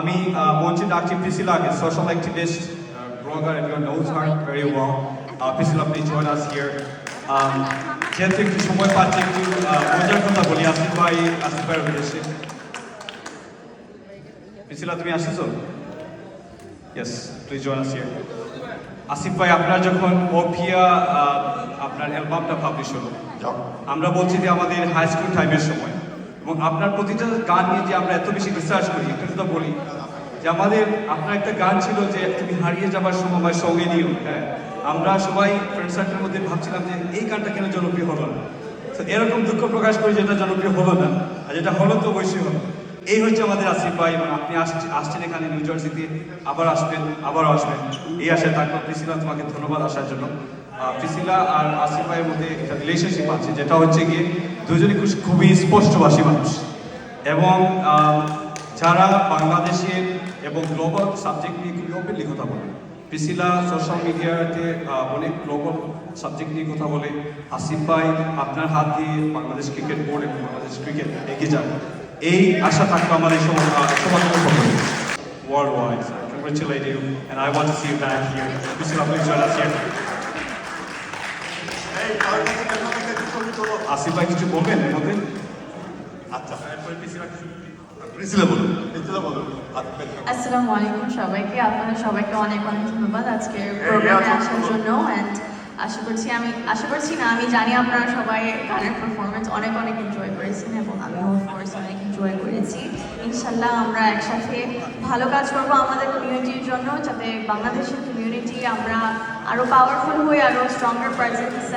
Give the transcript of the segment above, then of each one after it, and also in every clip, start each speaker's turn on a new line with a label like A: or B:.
A: আমি মঞ্চে ডাকছি প্রিসিলাকে social activist blogger everyone knows her very well Priscilla please join us here যেহেতু একটু সময় পাচ্ছি একটু মজার কথা বলি আসিফ ভাই আসিফ ভাইয়ের উদ্দেশ্যে প্রিসিলা তুমি আসতেছো yes please join us here Asif ভাই আপনার যখন ওপিয়া আপনার অ্যালবামটা পাবলিশ হলো আমরা বলছি যে আমাদের হাই স্কুল টাইমের সময় এবং আপনার প্রতিটা গান নিয়ে যে আমরা এত বেশি রিসার্চ করি একটু তো বলি যে আমাদের, আপনার একটা গান ছিল যে তুমি হারিয়ে যাবার সময় আমার সঙ্গে নিও। হ্যাঁ আমরা সবাই ফ্রেন্ড সার্কেলের মধ্যে ভাবছিলাম যে এই গানটা কেন জনপ্রিয় হলো না? তো এরকম দুঃখ প্রকাশ করি যেটা জনপ্রিয় হলো না, আর যেটা হলো তো অবশ্যই হলো। এই হচ্ছে আমাদের আসিফ ভাই, এবং আপনি আসছেন এখানে নিউ জার্সিতে, আবার আসবেন, আবারও আসবেন। এই আশায় থাকব। প্রিসিলা, তোমাকে ধন্যবাদ আসার জন্য। প্রিসিলা আর আসিফ ভাইয়ের মধ্যে একটা রিলেশনশিপ আছে, যেটা হচ্ছে গিয়ে দুজনই খুব- খুবই স্পষ্টভাষী মানুষ। এবং যারা বাংলাদেশের এবং গ্লোবাল সাবজেক্ট নিয়ে খুবই ওপেনলি কথা বলে। প্রিসিলা সোশ্যাল মিডিয়াতে অনেক গ্লোবাল সাবজেক্ট নিয়ে কথা বলে। আসিফ ভাই আপনার হাত দিয়ে বাংলাদেশ ক্রিকেট বোর্ড এবং বাংলাদেশ ক্রিকেট এগিয়ে যাবে এই আশা থাকবে আমাদের সমাজ সমাজ. So I congratulate you, and I want to see you back here. Priscilla, please join us here. Asif ভাই কিছু বলবেন এর মধ্যে? আচ্ছা।
B: আসসালামু আলাইকুম সবাইকে আপনাদের সবাইকে অনেক অনেক ধন্যবাদ আজকের প্রোগ্রামে আসার জন্য। অ্যান্ড আশা করছি আমি আশা করছি না আমি জানি আপনারা সবাই গানের পারফরমেন্স অনেক অনেক এনজয় করেছেন এবং আমিও অফকোর্স অনেক এনজয় করেছি। ইনশাল্লাহ আমরা একসাথে ভালো কাজ করব আমাদের কমিউনিটির জন্য যাতে বাংলাদেশের কমিউনিটি আমরা আরও পাওয়ারফুল হয়ে আরও স্ট্রঙ্গার প্রেজেন্স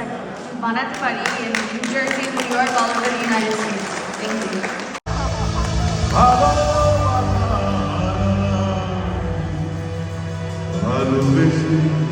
B: বানাতে পারি। New Jersey New York all over united Thank
C: you.